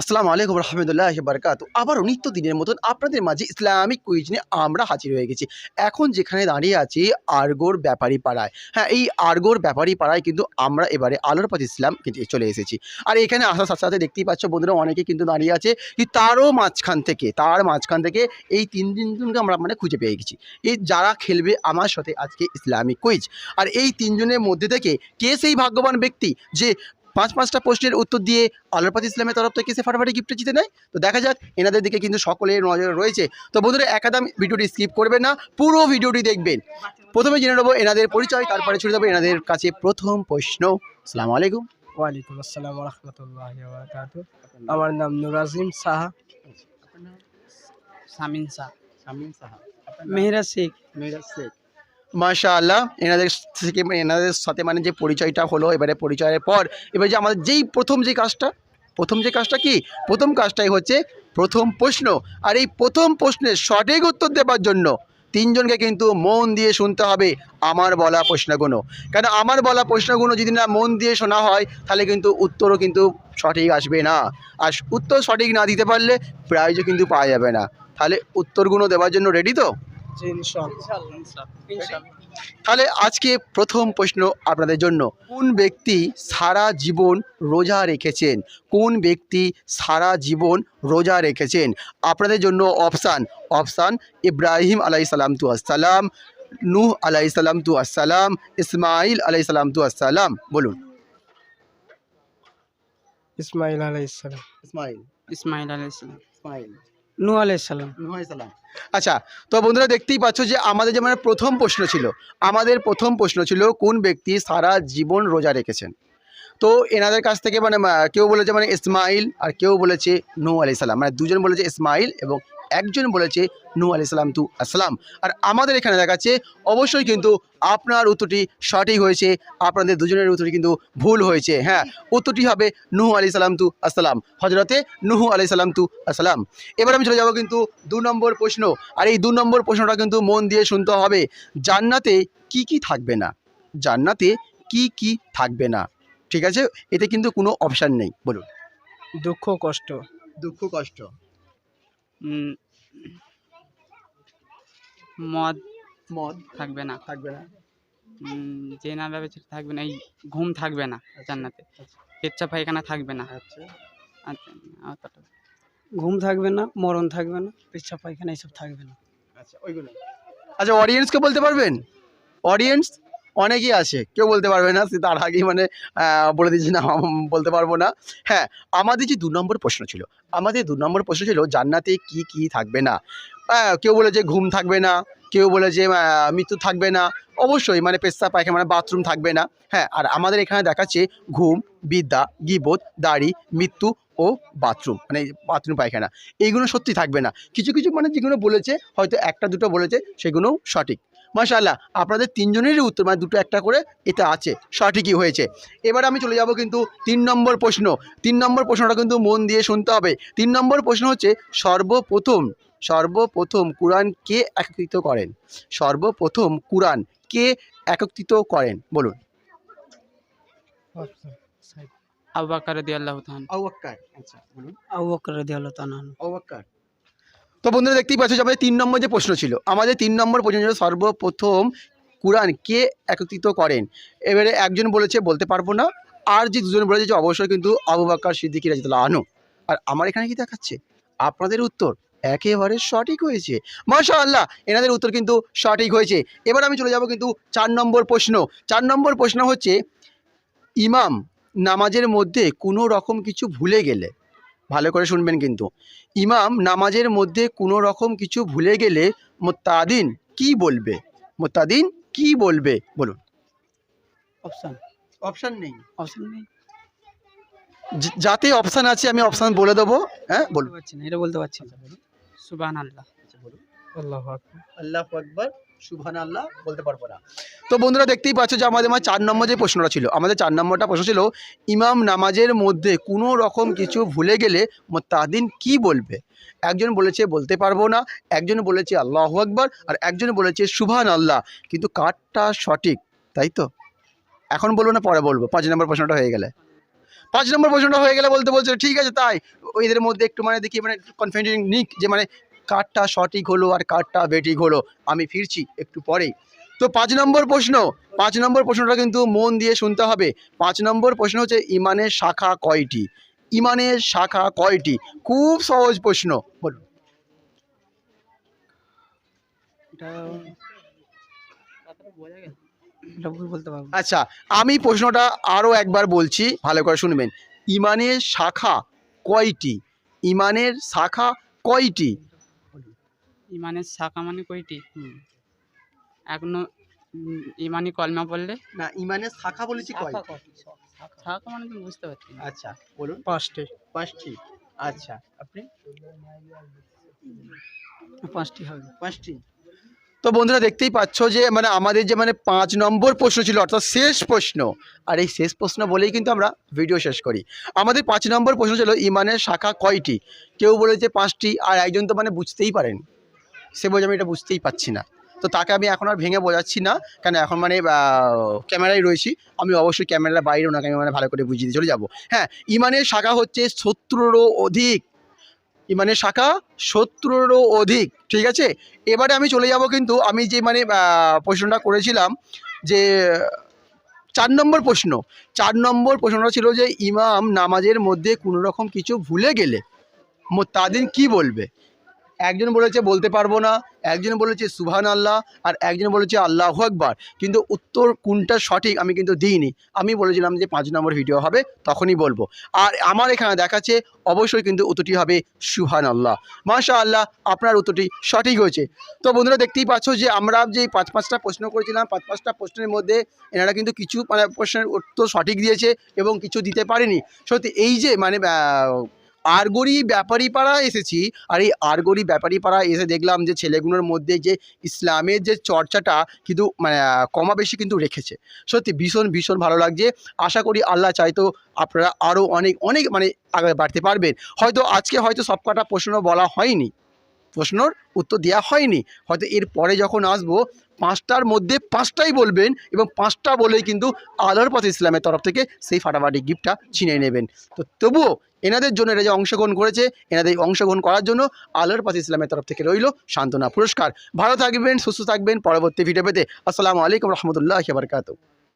আসসালামু আলাইকুম রহমতুল্লাহ বারকাত। নিত্য দিনের মতন আপনাদের মাঝে ইসলামিক কুইজ নিয়ে আমরা হাজির হয়ে গেছি। এখন যেখানে দাঁড়িয়ে আছি, আরগোর ব্যাপারী পাড়ায়। হ্যাঁ এই আরগোর ব্যাপারী পাড়ায় কিন্তু আমরা এবারে আলোর পথ ইসলাম চলে এসেছি। আর এখানে আসার সাথে সাথে দেখতেই পাচ্ছ বন্ধুরা, অনেকে কিন্তু দাঁড়িয়ে আছে কি তারও মাঝখান থেকে, তার মাঝখান থেকে এই তিন তিনজনকে আমরা মানে খুঁজে পেয়ে গেছি। এই যারা খেলবে আমার সাথে আজকে ইসলামিক কুইজ আর এই তিনজনের মধ্যে থেকে কে সেই ভাগ্যবান ব্যক্তি যে পাঁচ পাঁচটা প্রশ্নের উত্তর দিয়ে আলোরপাত ইসলামের তরফ থেকে সে ফাটাফাটি গিফট জিতে নেয়। তো দেখা যাক এনাদের দিকে কিন্তু সকলের নজর রয়েছে। তো বন্ধুরা একাদাম ভিডিওটি স্কিপ করবেন না পুরো ভিডিওটি দেখবেন। প্রথমে জেনে নেব এনাদের পরিচয় তারপরে ছুটে দেবো এনাদের কাছে প্রথম প্রশ্ন। আসসালামু আলাইকুম। ওয়ালাইকুম আসসালাম রহমতুল্লাহ আমার নাম নুরাজিম সাহা। সামিন শাহ মেহরা শেখ। মাশা আল্লাহ এনাদের থেকে এনাদের সাথে মানে যে পরিচয়টা হলো, এবারে পরিচয়ের পর, এবার যে আমাদের যেই প্রথম যে কাজটা, প্রথম যে কাজটা কি? প্রথম কাজটাই হচ্ছে প্রথম প্রশ্ন। আর এই প্রথম প্রশ্নের সঠিক উত্তর দেওয়ার জন্য তিনজনকে কিন্তু মন দিয়ে শুনতে হবে আমার বলা প্রশ্নগুলো। কেন আমার বলা প্রশ্নগুলো যদি না মন দিয়ে শোনা হয়, তাহলে কিন্তু উত্তরও কিন্তু সঠিক আসবে না। আর উত্তর সঠিক না দিতে পারলে প্রাইজও কিন্তু পাওয়া যাবে না। তাহলে উত্তরগুলো দেওয়ার জন্য রেডি তো? জি তাহলে আজকে প্রথম প্রশ্ন আপনাদের জন্য কোন ব্যক্তি সারা জীবন রোজা রেখেছেন? কোন ব্যক্তি সারা জীবন রোজা রেখেছেন? আপনাদের জন্য অপশান অপশান ইব্রাহিম আলাই সালাম তু আসসালাম নূহ আলাই সালাম তু আসসালাম ইসমাইল আলাই সালাম তু আসসালাম বলুন। ইসমাইল আলাইসালাম ইসমাইল ইসমাইল আলাইসালাম ইসমাইল আচ্ছা তো বন্ধুরা দেখতেই পাচ্ছ যে আমাদের যে মানে প্রথম প্রশ্ন ছিল, আমাদের প্রথম প্রশ্ন ছিল কোন ব্যক্তি সারা জীবন রোজা রেখেছেন? তো এনাদের কাছ থেকে মানে কেউ বলেছে মানে ইসমাইল আর কেউ বলেছে নু সালাম। মানে দুজন বলেছে ইসমাইল এবং একজন বলেছে নু আলি সালাম তু আসসালাম। আর আমাদের এখানে দেখাচ্ছে অবশ্যই কিন্তু আপনার উত্তরটি সঠিক হয়েছে আপনাদের দুজনের উত্তরটি কিন্তু ভুল হয়েছে। হ্যাঁ উত্তরটি হবে নুহু আলি সালাম তু আসসালাম। হজরতে নুহু আলি সালাম তু আসসালাম। এবার আমি চলে যাব কিন্তু দু নম্বর প্রশ্ন। আর এই দু নম্বর প্রশ্নটা কিন্তু মন দিয়ে শুনতে হবে জান্নাতে কি কি থাকবে না? জান্নাতে কি কি থাকবে না? ঠিক আছে? এতে কিন্তু কোনো অপশান নেই। বলুন। দুঃখ কষ্ট। দুঃখ কষ্ট। মদ। মদ। থাকবে না। থাকবে না। যে না ব্যবস্থা থাকবে না এই ঘুম থাকবে না জান্নাতে। পেচ্ছা পায়খানা থাকবে না? আচ্ছা। আচ্ছা অতটা। ঘুম থাকবে না মরণ থাকবে না পেচ্ছা পায়খানা এইসব থাকবে না। আচ্ছা ওইগুলো। আচ্ছা অডিয়েন্সকে বলতে পারবেন? অডিয়েন্স অনেকেই আছে, কেউ বলতে পারবে না তার আগেই মানে বলে দিচ্ছি না বলতে পারব না। হ্যাঁ আমাদের যে দু নম্বর প্রশ্ন ছিল, আমাদের দু নম্বর প্রশ্ন ছিল, জান্নাতে কি কি থাকবে না? কেউ বলে যে ঘুম থাকবে না, কেউ বলে যে মৃত্যু থাকবে না, অবশ্যই মানে পেশা পায়খানা মানে বাথরুম থাকবে না। হ্যাঁ আর আমাদের এখানে দেখাচ্ছে ঘুম, বিদ্যা গিবোধ দাড়ি, মৃত্যু ও বাথরুম মানে বাথরুম পায়খানা। এইগুলো সত্যি থাকবে না। কিছু কিছু মানে যেগুলো বলেছে, হয়তো একটা দুটো বলেছে, সেগুলোও সঠিক। মাশাআল্লাহ আপনাদের তিনজনেরই উত্তর মানে দুটো একটা করে এটা আছে সঠিকই হয়েছে। এবার আমি চলে যাব কিন্তু তিন নম্বর প্রশ্ন। তিন নম্বর প্রশ্নটা কিন্তু মন দিয়ে শুনতে হবে। তিন নম্বর প্রশ্ন হচ্ছে সর্বপ্রথম সর্বপ্রথম কোরআন কে একত্রিত করেন? সর্বপ্রথম কোরআন কে একত্রিত করেন? বলুন। আবু বাকর রদি আল্লাহ তাআলা আচ্ছা বলুন। আবু বকর রাদিয়াল্লাহু তাআলা। আনহু। অবাক্কার তো বন্ধুরা দেখতেই পাচ্ছ যে আমাদের তিন নম্বর যে প্রশ্ন ছিল, আমাদের তিন নম্বর প্রশ্ন ছিল সর্বপ্রথম কোরআন কে একত্রিত করেন? এবারে একজন বলেছে, বলতে পারব না। আর যে দুজন বলেছে যে অবশ্যই কিন্তু আবু বাক্কার সিদ্দিকি রাজিতুল্লাহ আনো আর আমার এখানে কি দেখাচ্ছে? আপনাদের উত্তর একেবারে সঠিক হয়েছে। মাশা আল্লাহ এনাদের উত্তর কিন্তু সঠিক হয়েছে। এবার আমি চলে যাব কিন্তু চার নম্বর প্রশ্ন। চার নম্বর প্রশ্ন হচ্ছে, ইমাম নামাজের মধ্যে কোনো রকম কিছু ভুলে গেলে ভালো করে শুনবেন কিন্তু। ইমাম নামাজের মধ্যে কোনো রকম কিছু ভুলে গেলে মোত্তাদিন কি বলবে? মোত্তাদিন কি বলবে? বলুন। অপশান অপশান নেই। অপশন নেই। যাতে অপশান আছে আমি অপশান বলে দেবো। হ্যাঁ বলতে পারছি না এটা বলতে পারছি না। সুবহান আল্লাহ আল্লাহু আকবার। সুবহান আল্লাহ বলতে পারব না। তো বন্ধুরা দেখতেই পাচ্ছ যে আমাদের আমার চার নম্বর যে প্রশ্নটা ছিল, আমাদের চার নম্বরটা প্রশ্ন ছিল, ইমাম নামাজের মধ্যে কোনো রকম কিছু ভুলে গেলে মোত্তাদিন কি বলবে? একজন বলেছে বলতে পারব না, একজন বলেছে আল্লাহ আকবর, আর একজন বলেছে সুভান আল্লাহ কিন্তু কারটা সঠিক, তাই তো? এখন বলব না, পরে বলব। পাঁচ নম্বর প্রশ্নটা হয়ে গেলে। পাঁচ নম্বর প্রশ্নটা হয়ে গেলে বলতে বলছে, ঠিক আছে, তাই। এদের মধ্যে একটু মানে দেখি মানে কনফিডেন্ট নিক যে মানে কারটা সঠিক হলো আর কারটা বেঠিক হলো। আমি ফিরছি একটু পরেই। তো পাঁচ নম্বর প্রশ্ন পাঁচ নম্বর প্রশ্নটা কিন্তু মন দিয়ে শুনতে হবে। পাঁচ নম্বর প্রশ্ন হচ্ছে ইমানের শাখা কয়টি? ইমানের শাখা কয়টি? খুব সহজ প্রশ্ন বলুন। আচ্ছা আমি প্রশ্নটা আরও একবার বলছি ভালো করে শুনবেন। ইমানের শাখা কয়টি? ইমানের শাখা কয়টি? ইমানের শাখা মানে কয়টি এখনও ইমানি কলমা বললে না ইমানের শাখা বলেছি কয় শাখা মানে তুমি বুঝতে পারছি না। আচ্ছা বলুন। পাঁচটি। পাঁচটি। আচ্ছা আপনি? পাঁচটি হবে। পাঁচটি। তো বন্ধুরা দেখতেই পাচ্ছ যে মানে আমাদের যে মানে পাঁচ নম্বর প্রশ্ন ছিল অর্থাৎ শেষ প্রশ্ন। আর এই শেষ প্রশ্ন বলেই কিন্তু আমরা ভিডিও শেষ করি। আমাদের পাঁচ নম্বর প্রশ্ন ছিল ইমানের শাখা কয়টি? কেউ বলেছে পাঁচটি আর একজন তো মানে বুঝতেই পারেন। সে বলছে, আমি এটা বুঝতেই পাচ্ছি না। তো তাকে আমি এখন আর ভেঙে বোঝাচ্ছি না, কেন এখন মানে ক্যামেরায় রয়েছি, আমি অবশ্যই ক্যামেরার বাইরে ওনাকে আমি মানে ভালো করে বুঝিয়ে দিয়ে চলে যাব। হ্যাঁ ইমানের শাখা হচ্ছে সত্তরেরও অধিক। ইমানের শাখা সত্তরেরও অধিক, ঠিক আছে? এবারে আমি চলে যাব কিন্তু আমি যে মানে প্রশ্নটা করেছিলাম যে, চার নম্বর প্রশ্ন। চার নম্বর প্রশ্নটা ছিল যে, ইমাম নামাজের মধ্যে কোনো রকম কিছু ভুলে গেলে তাদিন কি বলবে? একজন বলেছে বলতে পারব না, একজন বলেছে সুবহান আল্লাহ আর একজন বলেছে আল্লাহ আকবার। কিন্তু উত্তর কোনটা সঠিক আমি কিন্তু দিইনি। আমি বলেছিলাম যে পাঁচ নম্বর ভিডিও হবে, তখনই বলব। আর আমার এখানে দেখাচ্ছে, অবশ্যই কিন্তু উত্তরটি হবে সুহান আল্লাহ মাশা আল্লাহ আপনার উত্তরটি সঠিক হয়েছে। তো বন্ধুরা, দেখতেই পাচ্ছ যে আমরা যে পাঁচ পাঁচটা প্রশ্ন করেছিলাম, পাঁচ পাঁচটা প্রশ্নের মধ্যে এনারা কিন্তু কিছু মানে প্রশ্নের উত্তর সঠিক দিয়েছে এবং কিছু দিতে পারেনি। সত্যি এই যে মানে আরগড়ি ব্যাপারী পাড়া এসেছি। আর এই আরগড়ি ব্যাপারী পাড়া এসে দেখলাম যে ছেলেগুলোর মধ্যে যে ইসলামের যে চর্চাটা কিন্তু মানে কমা বেশি কিন্তু রেখেছে। সত্যি ভীষণ ভীষণ ভালো লাগছে। আশা করি আল্লাহ চাইতো আপনারা আরও অনেক অনেক মানে আগে বাড়তে পারবেন। হয়তো আজকে হয়তো সব কটা প্রশ্ন বলা হয়নি। প্রশ্নর উত্তর দেওয়া হয়নি। হয়তো এর পরে যখন আসব পাঁচটার মধ্যে পাঁচটাই বলবেন এবং পাঁচটা বলেই কিন্তু আলোর পথ ইসলামের তরফ থেকে সেই ফাটাফাটি গিফটটা ছিনে নেবেন। তো তবুও এনাদের জন্য এরা যে অংশগ্রহণ করেছে, এনাদের অংশগ্রহণ করার জন্য আলোর পথ ইসলামের তরফ থেকে রইল সান্ত্বনা পুরস্কার। ভালো থাকবেন, সুস্থ থাকবেন। পরবর্তী ভিডিও পেতে আসসালামু আলাইকুম রহমতুল্লাহ বারকাত